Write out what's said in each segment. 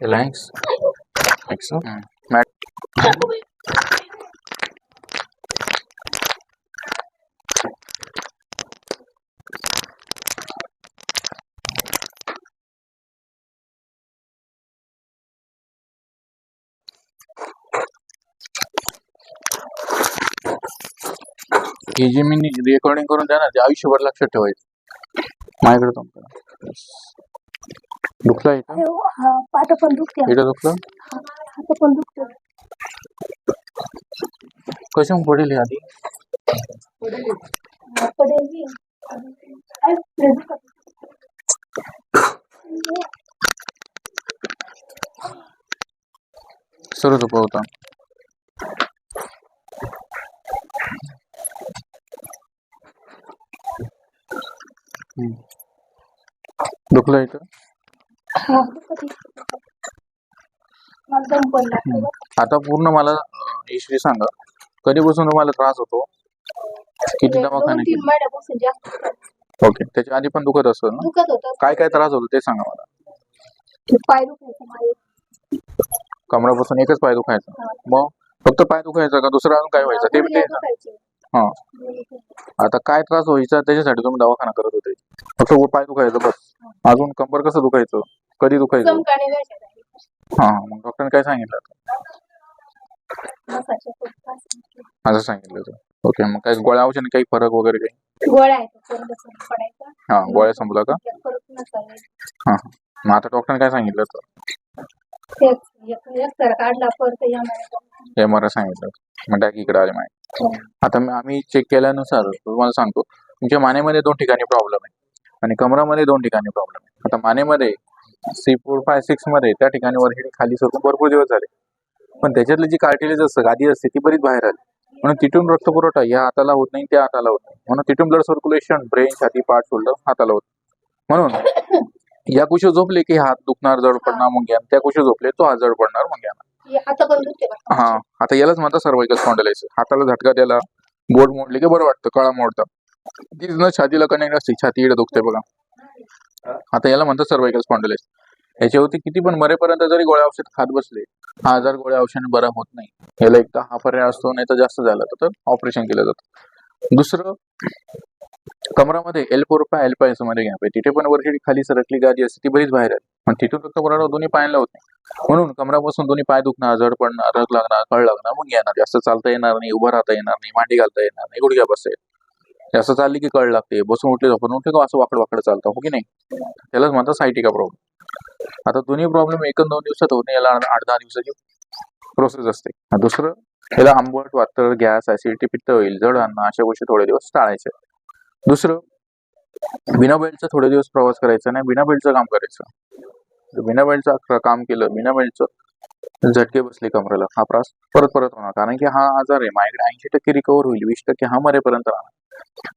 Relax ही जी मी recording करून द्या ना ते आयुष्यभर लक्षात ठेवायचं. माझ्याकडे दुखलं आहे का? हा पाठ पण दुखते. इथं दुखलं? हात पण दुखते. कशाहून पडेल आधी? सर्व होता. दुखलं इथं आता पूर्ण मला हिस्ट्री सांगा कधीपासून तुम्हाला त्रास होतो? किती दवाखाने तीन केले? महिन्यापासून जास्त दुखत- ओके त्याच्या आधी पण दुखत असेल ना? दुखत होतं. काय काय त्रास होतो ते सांगा मला. पाय दुखायचं माझे. कमरापासून एकच पाय दुखायचा. मग? फक्त पाय दुखायचा का दुसरं अजून काय व्हायचं? ते सांगा. हा. आता काय त्रास व्हायचा त्याच्यासाठी तुम्ही दवाखाना करत होते. फक्त पाय दुखायचं बस. अजून कंबर कसं दुखायचं? कधी दुखायचं? चमकाने घ्यायचे नाही. हा मग डॉक्टरने काय सांगितलं? मसाजचे खूप त्रास होतो. असं सांगितलं होतं. ओके मग काय गोळ्या औषधाने काही फरक वगैरे काही? गोळ्या आहेत पूर्ण बसून पडायचा हा गोळ्या संपला का? नसावे. हा हा. मग आता डॉक्टरने काय सांगितलं होतं? तेच एक एक तर काढला परत या एम आर आय सांगितलं. मग डायरेक्ट इकडे आले माहिती आता आम्ही चेक केल्यानुसार तुम्हाला सांगतो. तुमच्या मानेमध्ये दोन ठिकाणी प्रॉब्लेम आहे आणि कमरामध्ये दोन ठिकाणी प्रॉब्लेम आहे. आता मानेमध्ये सी फोर फाय सिक्समध्ये त्या ठिकाणी वरती खाली सोडून भरपूर दिवस झाले. पण त्याच्यातली जी कार्टिलेज असते गादी असते ती बरीच बाहेर आली. म्हणून तिथून रक्तपुरवठा या हाताला होत नाही त्या हाताला होत नाही. म्हणून तिथून ब्लड सर्क्युलेशन ब्रेन छाती पाठ शोल्डर हाताला होत म्हणून या कुशी झोपले की हात दुखणार जड पडणार मुंग्या. त्या कुशी झोपले तो हात जड पडणार मग हे आता पण दुखते का हा आता यालाच म्हणतात सर्वाइकल स्पॉन्डिलायसिस हाताला झटका द्यायला बोट मोडले की बरं वाटतं कळा मोडतं. तीच ना छातीला कनेक्ट असते छाती इकडे दुखते बघा. आता याला म्हणतात सर्वाइकल स्पॉन्डिलायसिस याच्यावरती किती पण मरेपर्यंत जरी गोळ्या औषध खात बसले हा आजार गोळ्या औषधाने बरा होत नाही. याला एक तर हा पर्याय असतो नाही तर जास्त झाला तर ऑपरेशन केलं जातं. दुसरं कमरामध्ये एल फोर पाय एल पायमध्ये घ्या. तिथे पण वरची खाली सरकली गादी असते ती बरीच बाहेर आहे. पण तिथून फक्त दोन्ही पायाला होत नाही. म्हणून कमरापासून दोन्ही पाय दुखणार जड पडणार रग लागणार कळ लागणार मग येणार. जास्त चालता येणार नाही उभं राहता येणार नाही मांडी घालता येणार नाही गुडघ्या बसेल येत जास्त चालली की कळ लागते. बसून उठले झोपून उठले का असं वाकड वाकड चालतं हो की नाही? त्यालाच म्हणतात सायटिका प्रॉब्लेम आता दोन्ही प्रॉब्लेम एक दोन दिवसात होत याला आठ दहा दिवसाची प्रोसेस असते. दुसरं याला आंबट वातळ गॅस ऍसिडिटी पित्त होईल जड अन्न अशा गोष्टी थोडे दिवस टाळायचे दुसरं बिना बेल्टचा थोडे दिवस प्रवास करायचा नाही बिना बेल्टचं काम करायचं. बिना बेल्टचं काम केलं बिना बेल्टचं झटके बसले कमरेला हा त्रास परत परत होणार. कारण की हा आजार आहे माझ्याकडे ऐंशी टक्के रिकवर होईल वीस टक्के हा मरेपर्यंत राहणार.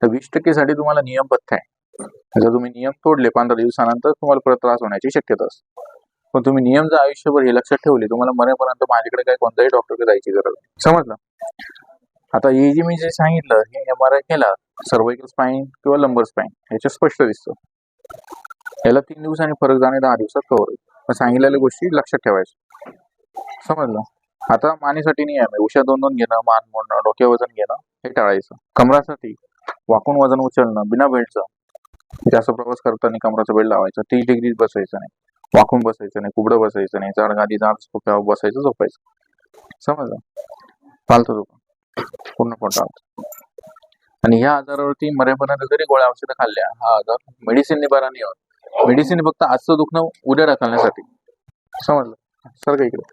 तर वीस टक्केसाठी तुम्हाला नियम पथ्य आहे. जर तुम्ही नियम तोडले पंधरा दिवसानंतर तुम्हाला परत त्रास होण्याची शक्यता असते. पण तुम्ही नियम जर आयुष्यभर हे लक्षात ठेवले तुम्हाला मरेपर्यंत माझ्याकडे काय कोणत्याही डॉक्टरकडे जायची गरज नाही. समजलं? आता हे जे मी जे सांगितलं हे एम आर आय केला सर्वाइकल स्पाईन किंवा लंबर स्पाईन याच्यात स्पष्ट दिसतं. याला तीन दिवसांनी फरक जाणे दहा दिवसात कव्हर होईल. सांगितलेल्या गोष्टी लक्षात ठेवायच्या. समजलं? आता मानेसाठी नियम आहे. उशा दोन दोन घेणं मान मोडणं डोके वजन घेणं हे टाळायचं. कमरासाठी वाकून वजन उचलणं बिना बेल्टचं जास्त प्रवास करताना कमराचा बेल्ट लावायचा तीस डिग्री बसायचं नाही. वाकून बसायचं नाही कुबडं बसायचं नाही जाड गादी जाड झोप्यावर बसायचं झोपायचं. समजलं? चालतं झोप. पूर्ण पोट आणि ह्या आजारावरती मरेपर्यंत जरी गोळ्या औषधं खाल्ल्या हा आजार मेडिसिनने बरा नाही होत. मेडिसिन फक्त आजचं दुखणं उद्या ढकलण्यासाठी. समजलं. सर का इकडे.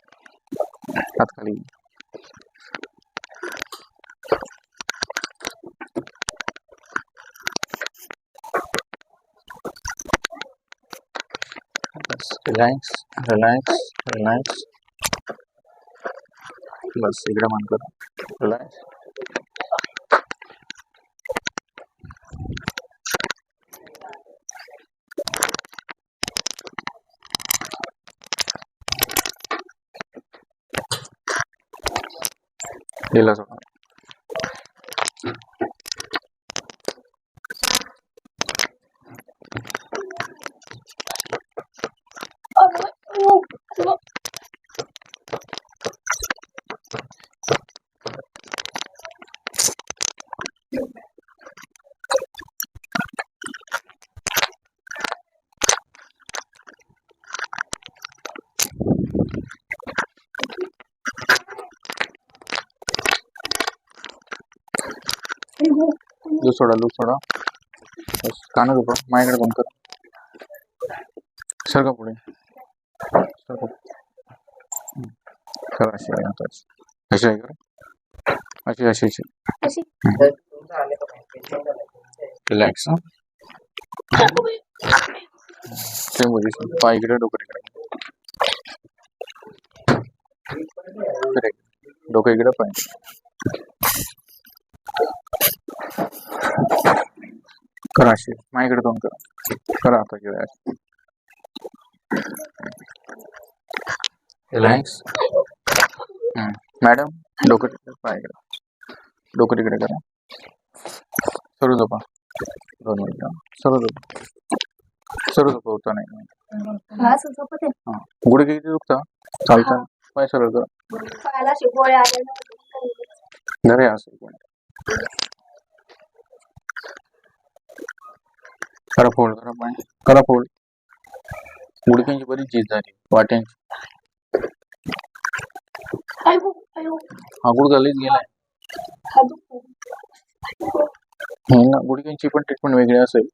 हात खाली. रिलॅक्स रिलॅक्स रिलॅक्स बस इकडे मान करा रिलॅक्स दिला सोडा लूज सोडा लूज सोडा. बस कानं झोपा माझ्याकडे बंद कर. सरका पुढे. सरका. कर अशी आहे आता. अशी आहे कर अशी अशी अशी. रिलॅक्स सेम पोझिशन पाय इकडे डोकं इकडे. डोकं इकडे पाय. करा अशी. माझ्याकडे दोन करा. करा आता किंवा रिलॅक्स मॅडम डोकं तिकडे पाय इकडे. डोकं तिकडे करा. सर्व झोपा. दोन मिनिटं सर्व झोपा. सर्व झोपा होता नाही. हा झोपत हां. गुडघे किती दुखता? चालता. पाय सरळ करा. पायाला अशी गोळ्या आल्या धरे असं कोण करा फोल्ड करा पाय करा फोल्ड गुडघ्यांची बरीच चीज झाली वाट्यांची. हा गुडघा लईच गेलाय ना गुडघ्यांची पण ट्रीटमेंट वेगळी असेल.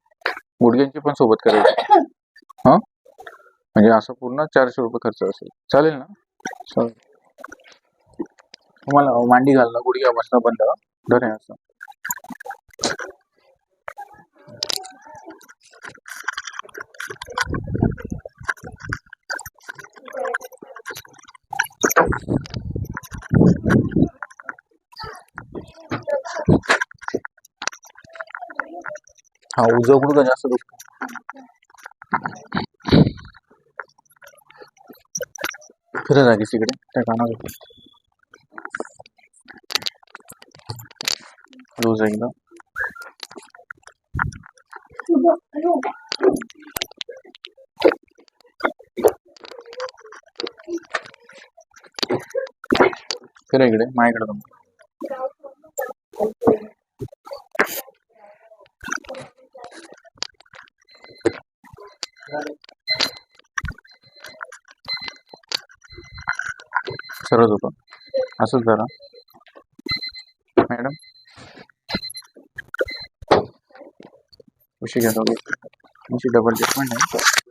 गुडघ्यांची पण सोबत करायची. हा? म्हणजे असं पूर्ण चारशे रुपये खर्च असेल. चालेल ना? चालेल. तुम्हाला मांडी घालणं गुडघ्या बसणं बंद धरे हा उजवा गुडघा जास्त दुखतो फिरत जागीच तिकडे त्या कानावर लूज एकदा 入感。फिर इकडे माझ्याकडे पण सरळ होतो असंच जरा. मॅडम? उशी घ्या थोडी उशी डबल ट्रीटमेंट आहे.